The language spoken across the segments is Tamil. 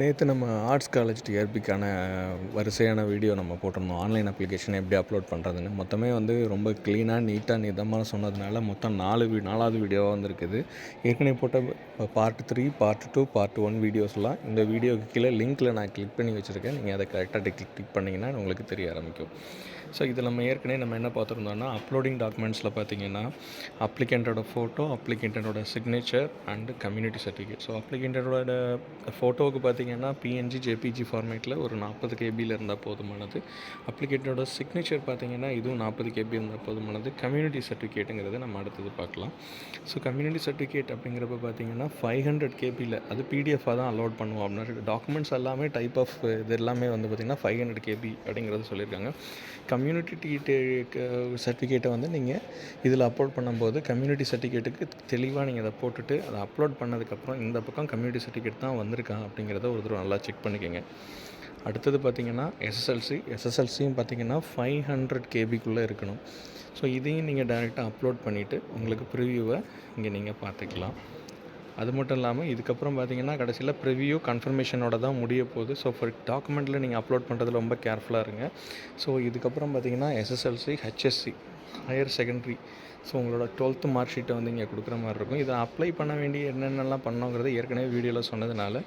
நேற்று நம்ம ஆர்ட்ஸ் காலேஜ் டிஆர்பிக்கான வரிசையான வீடியோ நம்ம போட்டிருந்தோம். ஆன்லைன் அப்ளிகேஷன் எப்படி அப்லோட் பண்ணுறதுன்னு மொத்தமே வந்து ரொம்ப க்ளீனாக நீட்டாக நிதமாக சொன்னதுனால மொத்தம் நாலு வீ நாலாவது வீடியோவாக வந்திருக்குது. ஏற்கனவே போட்ட part three part two part one வீடியோஸ்லாம் இந்த வீடியோக்கு கீழே லிங்க்கில் நான் கிளிக் பண்ணி வச்சுருக்கேன். நீங்கள் அதை கரெக்டாக கிளிக் கிளிக் பண்ணிங்கன்னா உங்களுக்கு தெரிய ஆரம்பிக்கும். ஸோ இதில் நம்ம ஏற்கனவே நம்ம என்ன பார்த்துருந்தோம்னா அப்லோடிங் டாக்குமெண்ட்ஸில் பார்த்தீங்கன்னா அப்ளிகண்ட்டோட photo அப்ளிகண்ட்டோட signature and community certificate so அப்ளிகண்ட்டோட ஃபோட்டோவுக்கு பார்த்தீங்கன்னா பிஎன்ஜி ஜேபிஜி ஃபார்மேட்டில் ஒரு நாற்பது கேபியில் இருந்தால் போதுமானது. அப்ளிகேட்டோட சிக்னேச்சர் பார்த்தீங்கன்னா இதுவும் நாற்பது கேபி இருந்தால் போதுமானது. கம்யூனிட்டி சர்டிஃபிகேட்டுங்கிறத நம்ம அடுத்தது பார்க்கலாம். ஸோ கம்யூனிட்டி சர்டிஃபிகேட் அப்படிங்கிறப்ப பார்த்தீங்கன்னா ஃபைவ் ஹண்ட்ரட் கேபியில் அது பிடிஎஃபாக தான் அலோட் பண்ணுவோம் அப்படின்னா டாக்குமெண்ட்ஸ் எல்லாமே டைப் ஆஃப் இது எல்லாமே வந்து பார்த்திங்கன்னா ஃபைவ் ஹண்ட்ரட் கேபி அப்படிங்கிறது சொல்லியிருக்காங்க. கம்யூனிட்டி சர்டிஃபிகேட்டை வந்து நீங்கள் இதில் அப்லோட் பண்ணும்போது கம்யூனிட்டி சர்டிஃபிகேட்டுக்கு தெளிவாக நீங்கள் அதை போட்டுட்டு அதை அப்லோட் பண்ணதுக்கப்புறம் இந்த பக்கம் கம்யூனிட்டி சர்டிஃபிகேட் தான் வந்திருக்கான் அப்படிங்கிறத ஒரு தடவை நல்லா செக் பண்ணிக்கோங்க. அடுத்தது பார்த்திங்கன்னா எஸ்எஸ்எல்சி எஸ்எஸ்எல்சியும் பார்த்திங்கன்னா ஃபைவ் ஹண்ட்ரட் கேபிக்குள்ளே இருக்கணும். ஸோ இதையும் நீங்கள் டைரெக்டாக அப்லோட் பண்ணிவிட்டு உங்களுக்கு ப்ரிவியூவை இங்கே நீங்கள் பார்த்துக்கலாம் அது மட்டும் இல்லாமல் இதுக்கப்புறம் பார்த்தீங்கன்னா கடைசியில் ப்ரிவியூ கன்ஃபர்மேஷனோட தான் முடிய போகுது. ஸோ ஃபார் டாக்குமெண்ட்டில் நீங்கள் அப்லோட் பண்ணுறதுல ரொம்ப கேர்ஃபுல்லாக இருங்க. ஸோ இதுக்கப்புறம் பார்த்தீங்கன்னா SSLC HSC higher secondary. So உங்களோட டுவெல்த்து மார்க் ஷீட்டை வந்து இங்கே கொடுக்குற மாதிரி இருக்கும். இதை அப்ளை பண்ண வேண்டிய என்னென்னலாம் பண்ணோங்கிறது ஏற்கனவே வீடியோவில் சொன்னதுனால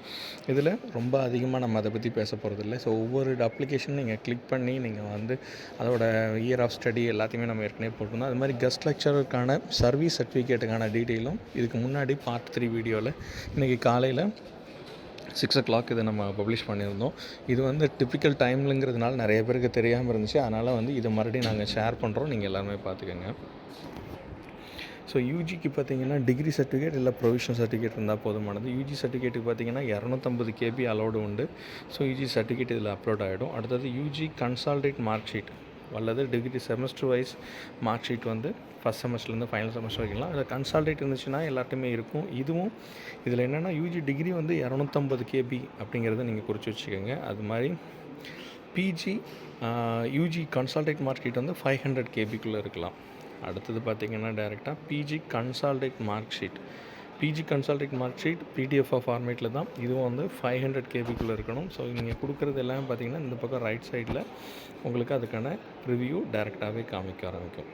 இதில் ரொம்ப அதிகமாக நம்ம அதை பற்றி பேச போகிறதில்ல ஸோ ஒவ்வொரு அப்ளிகேஷன் நீங்கள் கிளிக் பண்ணி நீங்கள் வந்து அதோட இயர் ஆஃப் ஸ்டடி எல்லாத்தையுமே நம்ம ஏற்கனவே போட்டிருந்தோம். அது மாதிரி கெஸ்ட் லெக்சருக்கான சர்வீஸ் சர்டிஃபிகேட்டுக்கான டீட்டெயிலும் இதுக்கு முன்னாடி பார்ட் த்ரீ வீடியோவில் இன்றைக்கி காலையில் சிக்ஸ் ஓ கிளாக் இதை நம்ம பப்ளிஷ் பண்ணியிருந்தோம். இது வந்து டிப்பிக்கல் டைம்லங்கிறதுனால நிறைய பேருக்கு தெரியாமல் இருந்துச்சு. அதனால் வந்து இதை மறுபடியும் நாங்கள் ஷேர் பண்ணுறோம் நீங்கள் எல்லாருமே பார்த்துக்கோங்க. ஸோ யூஜிக்கு பார்த்தீங்கன்னா டிகிரி சர்டிஃபிகேட் இல்லை ப்ரொவிஷனல் சர்டிஃபிகேட் இருந்தால் போதுமானது. யூஜி சர்டிஃபிகேட்டுக்கு பார்த்தீங்கன்னா இரநூத்தம்பது கேபி அலோடு உண்டு. ஸோ யூஜி சர்டிஃபிகேட் இதில் அப்லோட் ஆகிடும் அடுத்தது யூஜி கன்சால்டேட் மார்க் ஷீட் அல்லது degree semester wise mark sheet வந்து ஃபஸ்ட் செமஸ்டர்லேருந்து ஃபைனல் செமஸ்டர் வைக்கலாம் அதில் கன்சால்டேட் இருந்துச்சுன்னா எல்லாத்தையுமே இருக்கும். இதுவும் இதில் என்னென்னா யூஜி டிகிரி வந்து இரநூத்தம்பது கேபி அப்படிங்கிறத நீங்கள் குறித்து வச்சுக்கோங்க. அது மாதிரி PG UG consolidated mark sheet வந்து ஃபைவ் ஹண்ட்ரட் கேபிக்குள்ளே இருக்கலாம். அடுத்தது பார்த்திங்கன்னா டேரெக்டாக PG consolidated mark sheet PG consulting mark sheet PDF ஃபார்மேட்டில் தான். இதுவும் வந்து ஃபைவ் ஹண்ட்ரட் கேபிக்குள்ளே இருக்கணும். ஸோ நீங்கள் கொடுக்குறது எல்லாமே பார்த்திங்கன்னா இந்த பக்கம் ரைட் சைடில் உங்களுக்கு அதுக்கான ரிவ்யூ டேரெக்டாகவே காமிக்க ஆரம்பிக்கும்.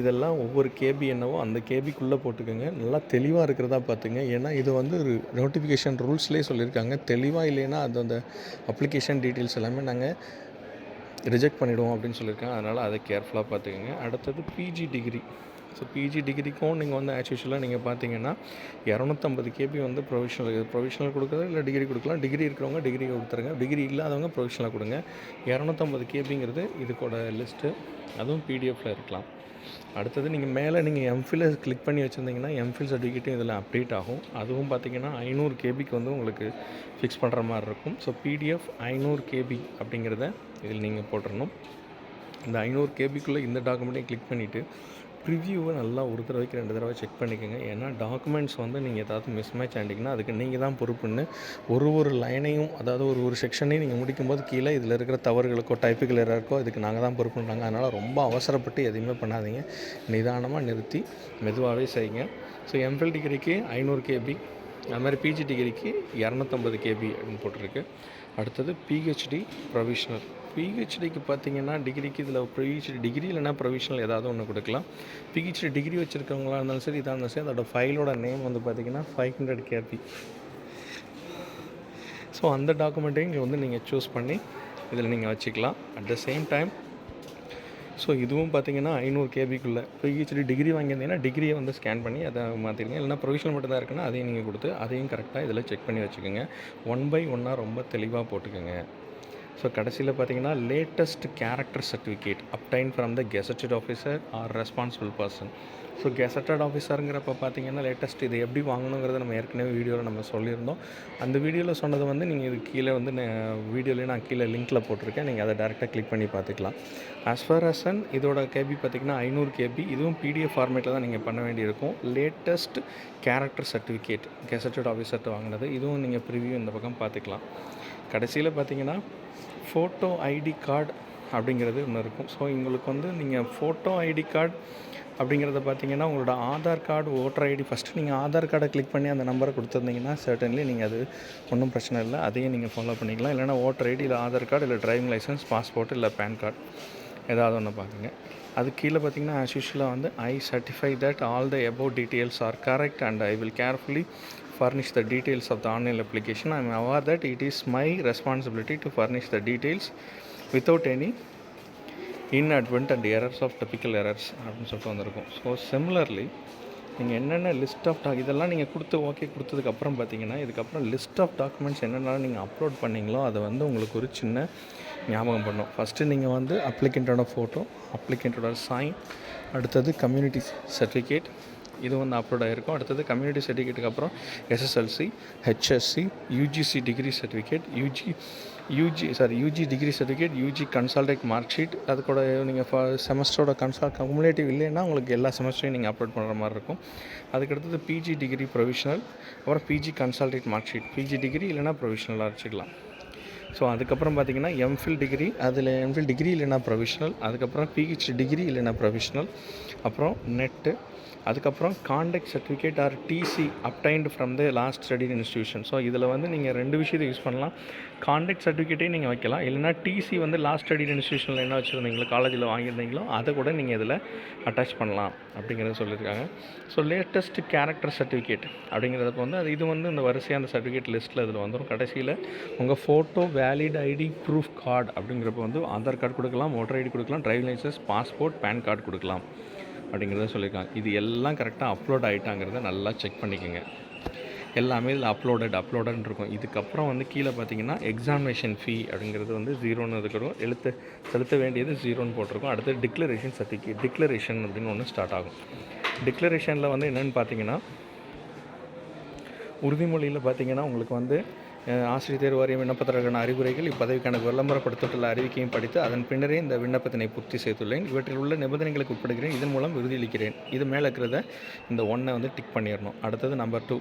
இதெல்லாம் ஒவ்வொரு கேபி என்னவோ அந்த கேபிக்குள்ளே போட்டுக்கோங்க. நல்லா தெளிவாக இருக்கிறதா பார்த்துங்க ஏன்னா இது வந்து ஒரு நோட்டிஃபிகேஷன் ரூல்ஸ்லேயே சொல்லியிருக்காங்க. தெளிவாக இல்லைன்னா அது அந்த அப்ளிகேஷன் டீட்டெயில்ஸ் எல்லாமே நாங்கள் ரிஜெக்ட் பண்ணிவிடுவோம் அப்படின்னு சொல்லியிருக்காங்க. அதனால் அதை கேர்ஃபுல்லாக பார்த்துக்கோங்க அடுத்தது பிஜி டிகிரி ஸோ பிஜி டிகிரிக்கும் நீங்கள் வந்து ஆஸ் யூஷுவலாக நீங்கள் பார்த்தீங்கன்னா இரநூத்தம்பது கேபி வந்து ப்ரொவிஷனல் ப்ரொவிஷனல் கொடுக்குறது இல்லை டிகிரி கொடுக்கலாம்? டிகிரி இருக்கிறவங்க டிகிரி கொடுத்துருங்க. டிகிரி இல்லாதவங்க ப்ரொவிஷனலாக கொடுங்க. இரநூத்தம்பது கேபிங்கிறது இதுக்கோட லிஸ்ட்டு அதுவும் பிடிஎஃப்பில் இருக்கலாம். அடுத்தது நீங்கள் மேலே நீங்கள் எம்ஃபில் கிளிக் பண்ணி வச்சுருந்தீங்கன்னா எம்ஃபில் சர்டிஃபிகேட்டும் இதில் அப்டேட் ஆகும். அதுவும் பார்த்தீங்கன்னா ஐநூறு கேபிக்கு வந்து உங்களுக்கு ஃபிக்ஸ் பண்ணுற மாதிரி இருக்கும். ஸோ பிடிஎஃப் ஐநூறு கேபி அப்படிங்கிறத இதில் நீங்கள் போட்டுடணும் இந்த ஐநூறு கேபிக்குள்ளே இந்த டாக்குமெண்ட்டையும் கிளிக் பண்ணிவிட்டு ப்ரிவ்யூவை நல்லா ஒரு தடவைக்கு ரெண்டு தடவை செக் பண்ணிக்கோங்க. ஏன்னா டாக்குமெண்ட்ஸ் வந்து நீங்கள் ஏதாவது மிஸ் மேட்ச் ஆண்டிங்கன்னா அதுக்கு நீங்கள் தான் பொறுப்புன்னு ஒரு ஒரு லைனையும் அதாவது ஒரு ஒரு செக்ஷனையும் நீங்கள் முடிக்கும்போது கீழே இதில் இருக்கிற தவறுகளுக்கோ டைப்புகள் இருக்கோ இதுக்கு நாங்கள் தான் பொறுப்புன்றாங்க. அதனால் ரொம்ப அவசரப்பட்டு எதுவுமே பண்ணாதீங்க. நிதானமாக நிறுத்தி மெதுவாகவே செய்யுங்க. ஸோ எம்ஃபில் டிகிரிக்கு ஐநூறு கேபி அது மாதிரி பிஜி டிகிரிக்கு இரநூத்தம்பது கேபி அப்படின்னு போட்டிருக்கு. அடுத்தது பிஹெச்டி ப்ரொவிஷ்னல் பிஹெச்டிக்கு பார்த்தீங்கன்னா டிகிரிக்கு இதில் பிஹெச்டி டிகிரி இல்லைனா ப்ரொவிஷனல் ஏதாவது ஒன்று கொடுக்கலாம். பிஹெச்டி டிகிரி வச்சுருக்கவங்களா இருந்தாலும் சரி இதாக இருந்தாலும் சரி அதோட ஃபைலோட நேம் வந்து பார்த்திங்கன்னா ஃபைவ் ஹண்ட்ரட் கேபி ஸோ அந்த டாக்குமெண்ட்டையும் இங்கே வந்து நீங்கள் சூஸ் பண்ணி இதில் நீங்கள் வச்சுக்கலாம். At the same time so இதுவும் பார்த்தீங்கன்னா ஐநூறு கேபிக்குள்ளே பிஹெச்டி டிகிரி வாங்கியிருந்தீங்கன்னா டிகிரியை வந்து ஸ்கேன் பண்ணி அதை மாற்றிருங்க இல்லைனா ப்ரொவிஷனல் மட்டும் தான் இருக்குன்னா அதையும் நீங்கள் கொடுத்து அதையும் கரெக்டாக இதில் செக் பண்ணி வச்சுக்கோங்க. ஒன் பை ஒன்னாக ரொம்ப தெளிவாக போட்டுக்கோங்க. ஸோ கடைசியில் பார்த்தீங்கன்னா latest character certificate obtained from the gazetted officer or responsible person so gazetted ஆஃபீஸருங்கிறப்ப பார்த்தீங்கன்னா லேட்டஸ்ட் இது எப்படி வாங்கணுங்கிறத நம்ம ஏற்கனவே வீடியோவில் நம்ம சொல்லியிருந்தோம். அந்த வீடியோவில் சொன்னது வந்து நீங்கள் இது கீழே வந்து வீடியோலேயே நான் கீழே லிங்க்கில் போட்டிருக்கேன். நீங்கள் அதை டேரெக்டாக கிளிக் பண்ணி பார்த்துக்கலாம். ஆஸ் ஃபார் அஸ் அன் இதோட கேபி பார்த்திங்கன்னா ஐநூறு கேபி இதுவும் பிடிஎஃப் ஃபார்மேட்டில் தான் நீங்கள் பண்ண வேண்டியிருக்கும். லேட்டஸ்ட் கேரக்டர் சர்டிஃபிகேட் கெசட்டட் ஆஃபீஸர்கிட்ட வாங்கினது. இதுவும் நீங்கள் ப்ரிவியூ இந்த பக்கம் பார்த்துக்கலாம். கடைசியில் பார்த்தீங்கன்னா ஃபோட்டோ ஐடி கார்டு அப்படிங்கிறது ஒன்று இருக்கும். ஸோ உங்களுக்கு வந்து நீங்கள் ஃபோட்டோ ஐடி கார்டு அப்படிங்கிறத பார்த்தீங்கன்னா உங்களோட Aadhaar card voter ID first நீங்கள் ஆதார் கார்டை கிளிக் பண்ணி அந்த நம்பரை கொடுத்துருந்தீங்கன்னா சர்டன்லி நீங்கள் அது ஒன்றும் பிரச்சனை இல்லை. அதையும் நீங்கள் ஃபாலோ பண்ணிக்கலாம். இல்லைனா ஓட்டர் ஐடி இல்லை ஆதார் கார்டு இல்லை டிரைவிங் லைசன்ஸ் பாஸ்போர்ட் இல்லை பேன் கார்டு ஏதாவது ஒன்று பார்க்குங்க அது கீழே பார்த்தீங்கன்னா ஆஸ் யூஷுவலாக வந்து I certify that all the above details are correct and I will carefully furnish the details of the online application. I am aware that it is my responsibility to furnish the details without any inadvertent and errors of typical errors அப்படின்னு சொல்லிட்டு வந்திருக்கும் ஸோ சிமிலர்லி நீங்கள் என்னென்ன லிஸ்ட் ஆஃப் டாக் இதெல்லாம் நீங்கள் கொடுத்து ஓகே கொடுத்ததுக்கப்புறம் பார்த்தீங்கன்னா இதுக்கப்புறம் லிஸ்ட் ஆஃப் டாக்குமெண்ட்ஸ் என்னென்ன நீங்கள் அப்லோட் பண்ணீங்களோ அதை வந்து உங்களுக்கு ஒரு சின்ன ஞாபகம் பண்ணும் ஃபஸ்ட்டு நீங்கள் வந்து அப்ளிகண்ட்டோட ஃபோட்டோ அப்ளிகண்ட்டோட சைன் அடுத்தது கம்யூனிட்டி சர்டிஃபிகேட் இது வந்து அப்லோட் ஆகிருக்கும் அடுத்தது கம்யூனிட்டி சர்டிஃபிகேட்டுக்கு அப்புறம் SSLC HSC UGC degree certificate UG UG sorry UG degree certificate UG consolidated mark sheet அது கூட நீங்கள் செமஸ்டரோட கன்சால் கமுலேட்டிவ் இல்லைன்னா உங்களுக்கு எல்லா செமஸ்டரையும் நீங்கள் அப்லோட் பண்ணுற மாதிரி இருக்கும். அதுக்கடுத்தது பிஜி டிகிரி ப்ரொவிஷனல் அப்புறம் PG consolidated mark sheet PG degree இல்லைனா ப்ரொவிஷனலாக வச்சுக்கலாம். ஸோ அதுக்கப்புறம் பார்த்தீங்கன்னா எம்ஃபில் டிகிரி அதில் எம்ஃபில் டிகிரி இல்லைனா ப்ரொவிஷனல் அதுக்கப்புறம் பிஹெச்டி டிகிரி இல்லைனா ப்ரொவிஷனல் அப்புறம் நெட்டு அதுக்கப்புறம் conduct certificate or TC obtained from the last study institution so இதில் வந்து நீங்கள் ரெண்டு விஷயத்தை யூஸ் பண்ணலாம். காண்டக்ட் சர்டிஃபிகேட்டே நீங்கள் வைக்கலாம். இல்லைனா டிசி வந்து லாஸ்ட் ஸ்டடி இன்ஸ்டியூஷனில் என்ன வச்சுருந்தீங்களோ காலேஜில் வாங்கியிருந்தீங்களோ அதை கூட நீங்கள் இதில் அட்டாச் பண்ணலாம் அப்படிங்கிறத சொல்லியிருக்காங்க. ஸோ லேட்டஸ்ட் கேரக்டர் சர்டிஃபிகேட் அப்படிங்கிறதுக்கு வந்து அது இது வந்து இந்த வரிசையாக அந்த சர்டிஃபிகேட் லிஸ்ட்டில் இதில் வந்துடும் கடைசியில் உங்கள் photo valid ID proof card அப்படிங்கிறப்ப வந்து ஆதார் கார்டு கொடுக்கலாம் ஓட்டர் ஐடி கொடுக்கலாம் driving licence passport PAN card கொடுக்கலாம். அப்படிங்கிறத சொல்லியிருக்காங்க. இது எல்லாம் கரெக்டாக அப்லோட் ஆகிட்டாங்கிறத நல்லா செக் பண்ணிக்கோங்க. எல்லாமே இதில் அப்லோடட் அப்லோடட் இருக்கும். இதுக்கப்புறம் வந்து கீழே பார்த்தீங்கன்னா எக்ஸாமினேஷன் ஃபீ அப்படிங்கிறது வந்து ஜீரோன்னு இருக்கிறோம் எழுத்து செலுத்த வேண்டியது ஜீரோன்னு போட்டிருக்கோம். அடுத்து டிக்ளரேஷன் சர்டிஃபிகேட் டிக்ளரேஷன் அப்படின்னு ஒன்று ஸ்டார்ட் ஆகும். டிக்ளரேஷனில் வந்து என்னென்னு பார்த்தீங்கன்னா உறுதிமொழியில் பார்த்தீங்கன்னா உங்களுக்கு வந்து ஆசிரியர் தேர்வு வாரியம் விண்ணப்பத்திற்கான அறிவுரைகள் இப்பதவிக்கான விளம்பரப்படுத்தப்பட்டுள்ள அறிவிக்கையும் படித்து அதன் பின்னரே இந்த விண்ணப்பத்தினை பூர்த்தி செய்துள்ளேன். இவற்றில் உள்ள நிபந்தனைகளுக்கு உட்படுகிறேன். இதன் மூலம் உறுதியளிக்கிறேன் இது மேலே இருக்கிறத இந்த ஒன்றை வந்து டிக் பண்ணிடணும். அடுத்தது நம்பர் டூ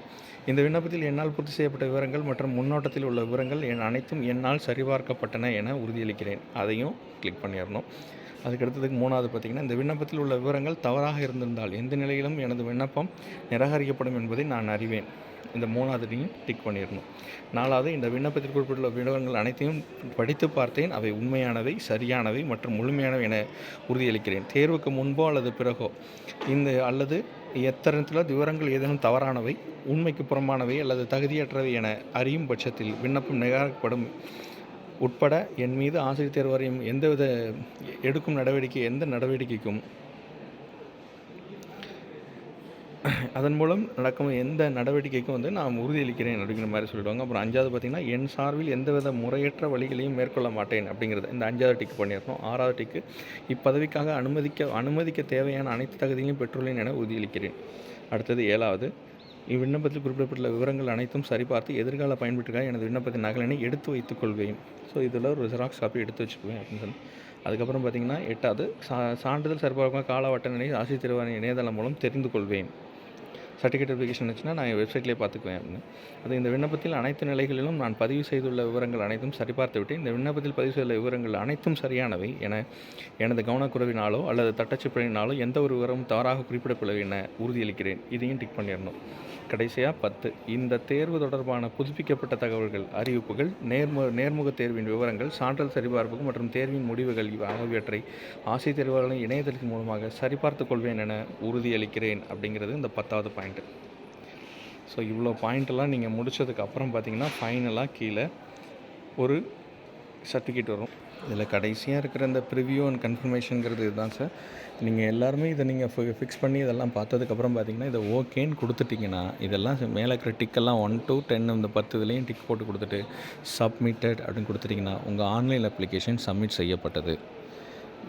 இந்த விண்ணப்பத்தில் என்னால் பூர்த்தி செய்யப்பட்ட விவரங்கள் மற்றும் முன்னோட்டத்தில் உள்ள விவரங்கள் என் அனைத்தும் என்னால் சரிபார்க்கப்பட்டன என உறுதியளிக்கிறேன். அதையும் கிளிக் பண்ணிடணும். அதுக்கடுத்ததுக்கு மூணாவது பார்த்திங்கன்னா இந்த விண்ணப்பத்தில் உள்ள விவரங்கள் தவறாக இருந்திருந்தால் எந்த நிலையிலும் எனது விண்ணப்பம் நிராகரிக்கப்படும் என்பதை நான் அறிவேன். இந்த மூணாவதையும் டிக் பண்ணிடணும். நாலாவது இந்த விண்ணப்பத்தில் குறிப்பிட்டுள்ள விவரங்கள் அனைத்தையும் படித்து பார்த்தேன். அவை உண்மையானவை சரியானவை மற்றும் முழுமையானவை என உறுதியளிக்கிறேன். தேர்வுக்கு முன்போ அல்லது பிறகோ இந்த அல்லது எத்தனத்தில் விவரங்கள் ஏதேனும் தவறானவை உண்மைக்கு புறம்பானவை அல்லது தகுதியற்றவை என அறியும் பட்சத்தில் விண்ணப்பம் நிராகரிக்கப்படும் உட்பட என் மீது ஆசிரியர் தேர்வாரியம் எந்தவித எடுக்கும் நடவடிக்கை எந்த நடவடிக்கைக்கும் அதன் மூலம் நடக்கும் எந்த நடவடிக்கைக்கும் வந்து நான் உறுதியளிக்கிறேன் அப்படிங்கிற மாதிரி சொல்லிடுவாங்க. அப்புறம் அஞ்சாவது பார்த்திங்கன்னா என் சார்பில் எந்தவித முறையற்ற வழிகளையும் மேற்கொள்ள மாட்டேன் அப்படிங்கிறது. இந்த அஞ்சாவது டிக்கு பண்ணியிருக்கோம். ஆறாவது டிக்கு இப்பதவிக்காக அனுமதிக்க அனுமதிக்க தேவையான அனைத்து தகுதிகளையும் பெற்றுள்ளேன் என உறுதியளிக்கிறேன். அடுத்தது ஏழாவது இவ்விண்ணப்பத்தில் குறிப்பிடப்பட்டுள்ள விவரங்கள் அனைத்தும் சரிபார்த்து எதிர்கால பயன்பட்டுக்காக எனது விண்ணப்பத்தின் நகலினை எடுத்து வைத்துக் கொள்வேன். ஸோ இதில் ஒரு ஜெராக்ஸ் காப்பி எடுத்து வச்சுக்குவேன் அப்படின்னு சொல்லி. அதுக்கப்புறம் பார்த்திங்கன்னா எட்டாவது சா சான்றிதழ் சரிபார்க்கும் காலவட்ட அட்டவணை ஆசிரியர் திருவாரணி இணையதளம் மூலம் தெரிந்து கொள்வேன். சர்டிஃபிகேட் அப்ளிகேஷன் வச்சுன்னா நான் என் வெப்சைட்லேயே பார்த்துக்குவேன் அப்படின்னு. அது இந்த விண்ணப்பத்தில் அனைத்து நிலைகளிலும் நான் பதிவு செய்துள்ள விவரங்கள் அனைத்தும் சரிபார்த்து விட்டு இந்த விண்ணப்பத்தில் பதிவு செய்துள்ள விவரங்கள் அனைத்தும் சரியானவை என எனது கவனக்குறைவினாலோ அல்லது தட்டச்சுப்படினாலோ எந்த ஒரு விவரமும் தவறாக குறிப்பிடப்படவில்லை என உறுதியளிக்கிறேன். இதையும் டிக் பண்ணிடணும். கடைசியாக பத்து. இந்த தேர்வு தொடர்பான புதுப்பிக்கப்பட்ட தகவல்கள் அறிவிப்புகள் நேர்மு நேர்முக தேர்வின் விவரங்கள் சான்றல் சரிபார்ப்புகள் மற்றும் தேர்வின் முடிவுகள் ஆகியவற்றை ஆசிரியர் தேர்வாளர்கள் இணையதளத்தின் மூலமாக சரிபார்த்துக் கொள்வேன் என உறுதியளிக்கிறேன் அப்படிங்கிறது இந்த பத்தாவது பாயிண்ட்டு ஸோ இவ்வளோ பாயிண்ட்டெல்லாம் நீங்கள் முடிச்சதுக்கு அப்புறம் பார்த்தீங்கன்னா ஃபைனலாக கீழே ஒரு சர்டிஃபிகேட் வரும். இதில் கடைசியாக இருக்கிற இந்த ப்ரிவியூ அண்ட் கன்ஃபர்மேஷனுங்கிறது இதுதான் சார். நீங்கள் எல்லாருமே இதை நீங்கள் ஃபி ஃபிக்ஸ் பண்ணி இதெல்லாம் பார்த்ததுக்கப்புறம் பார்த்தீங்கன்னா இதை ஓகேன்னு கொடுத்துட்டிங்கன்னா இதெல்லாம் மேலே இருக்கிற டிக்கெல்லாம் ஒன் டு டென் இந்த பத்து இதுலேயும் டிக் போட்டு கொடுத்துட்டு சப்மிட்டட் அப்படின்னு கொடுத்துட்டிங்கன்னா உங்கள் ஆன்லைன் அப்ளிகேஷன் சப்மிட் செய்யப்பட்டது.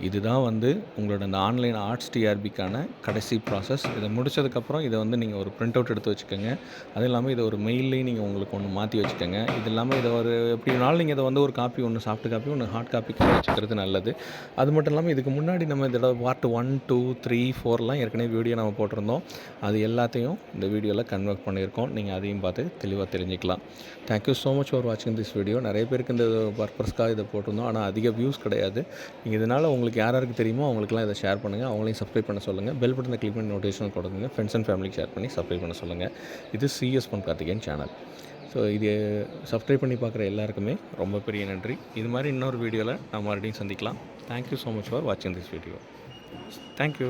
இதுதான் வந்து உங்களோட இந்த ஆன்லைன் ஆர்ட்ஸ் டிஆர்பிக்கான கடைசி ப்ராசஸ் இதை முடிச்சதுக்கப்புறம் இதை வந்து நீங்கள் ஒரு பிரிண்ட் அவுட் எடுத்து வச்சுக்கோங்க. அது இல்லாமல் இதை ஒரு மெயில்லையும் நீங்கள் உங்களுக்கு ஒன்று மாற்றி வச்சுக்கோங்க. இது இல்லாமல் இதை ஒரு எப்படி வேணாலும் நீங்கள் இதை வந்து ஒரு காப்பி ஒன்று சாஃப்ட் காப்பி ஒன்று ஹார்ட் காப்பி வச்சுக்கிறது நல்லது. அது மட்டும் இல்லாமல் இதுக்கு முன்னாடி நம்ம இதோட பார்ட் ஒன் டூ த்ரீ ஃபோர்லாம் ஏற்கனவே வீடியோ நம்ம போட்டிருந்தோம். அது எல்லாத்தையும் இந்த வீடியோவில் கன்வெர்ட் பண்ணியிருக்கோம். நீங்கள் அதையும் பார்த்து தெளிவாக தெரிஞ்சுக்கலாம். Thank you so much for வாட்சிங் திஸ் வீடியோ நிறைய பேருக்கு இந்த பர்பஸ்க்காக இதை போட்டிருந்தோம். ஆனால் அதிக வியூஸ் கிடையாது. நீங்கள் இதனால் உங்களுக்கு யார் யாருக்கு தெரியுமோ அவங்களுக்குலாம் இதை ஷேர் பண்ணுங்கள் அவங்களையும் சப்ஸ்கிரைப் பண்ண சொல்லுங்கள் பெல் பட்டனை கிளிக் பண்ணி நோட்டிஃபிகேஷன் கொடுங்க. ஃப்ரெண்ட்ஸ் அண்ட் ஃபேமிலிக்கு ஷேர் பண்ணி சப்ஸ்கிரைப் பண்ண சொல்லுங்கள் இது CS Pon Karthikeyan channel so இது சப்ஸ்கிரைப் பண்ணி பார்க்குற எல்லாருக்குமே ரொம்ப பெரிய நன்றி. இது மாதிரி இன்னொரு வீடியோவில் நான் மறுபடியும் சந்திக்கலாம். Thank you so much for வாட்சிங் திஸ் வீடியோ தேங்க்யூ